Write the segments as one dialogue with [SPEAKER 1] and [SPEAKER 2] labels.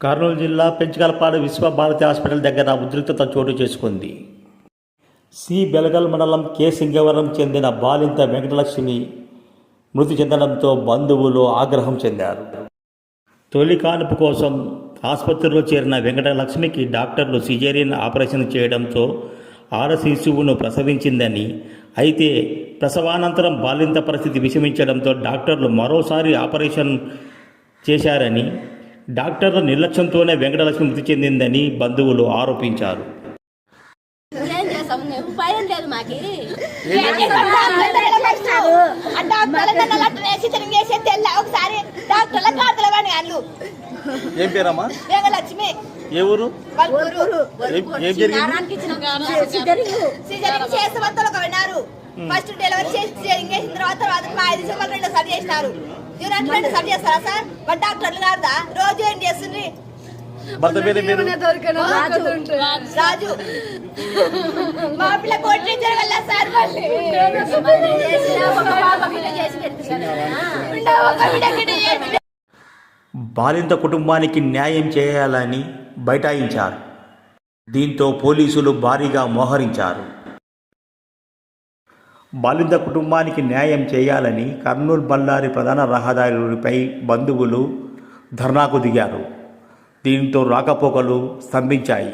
[SPEAKER 1] కర్నూలు జిల్లా పెంచగలపాడు విశ్వభారతి హాస్పిటల్ దగ్గర ఉద్రిక్తత చోటు చేసుకుంది. సి. బెలగల్ మండలం కె. సింగవరం చెందిన బాలింత వెంకటలక్ష్మి మృతి చెందడంతో బంధువులు ఆగ్రహం చెందారు. తొలి కానుపు కోసం ఆసుపత్రిలో చేరిన వెంకటలక్ష్మికి డాక్టర్లు సిజేరియన్ ఆపరేషన్ చేయడంతో ఆడ శిశువును ప్రసవించిందని అయితే ప్రసవానంతరం బాలింత పరిస్థితి విషమించడంతో డాక్టర్లు మరోసారి ఆపరేషన్ చేశారని డాక్టర్ల నిర్లక్ష్యంతోనే వెంకటలక్ష్మి మృతి చెందిందని బంధువులు ఆరోపించారు
[SPEAKER 2] ఏం
[SPEAKER 3] పేరమ్మా ఏ ఊరు ఏం- జరిగింది
[SPEAKER 4] ఫస్ట్ డెలివరీ చేసి తర్వాత తర్వాత మా ఐదు రెండు సరి చేసినారు యూనిట్ రెండు సరి చేస్తారా సార్ మరి డాక్టర్లు కాదా రోజు ఏం చేస్తుంది
[SPEAKER 3] భర్త పేరు పేరు
[SPEAKER 4] రాజు. మా పిల్ల కోటి జరగల సార్ మళ్ళీ. ఉండే ఒక బిడ్డకి చేసి
[SPEAKER 1] బాలింత కుటుంబానికి న్యాయం చేయాలని బైఠాయించారు. దీంతో పోలీసులు భారీగా మోహరించారు. బాలింద కుటుంబానికి న్యాయం చేయాలని కర్నూలు బళ్ళారి ప్రధాన రహదారులపై బంధువులు ధర్నాకు దిగారు. దీంతో రాకపోకలు స్తంభించాయి.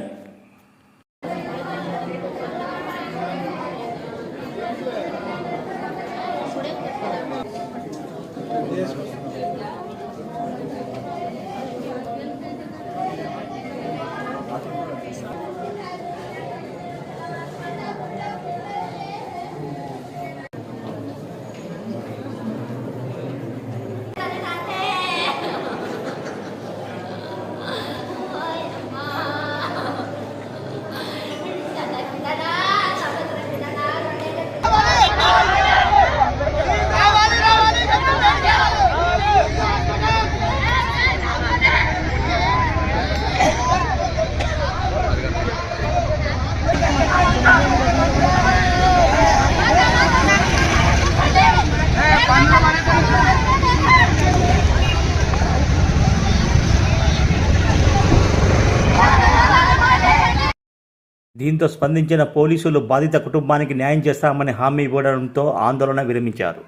[SPEAKER 1] దీంతో స్పందించిన పోలీసులు బాధిత కుటుంబానికి న్యాయం చేస్తామని హామీ ఇవ్వడంతో ఆందోళన విరమించారు.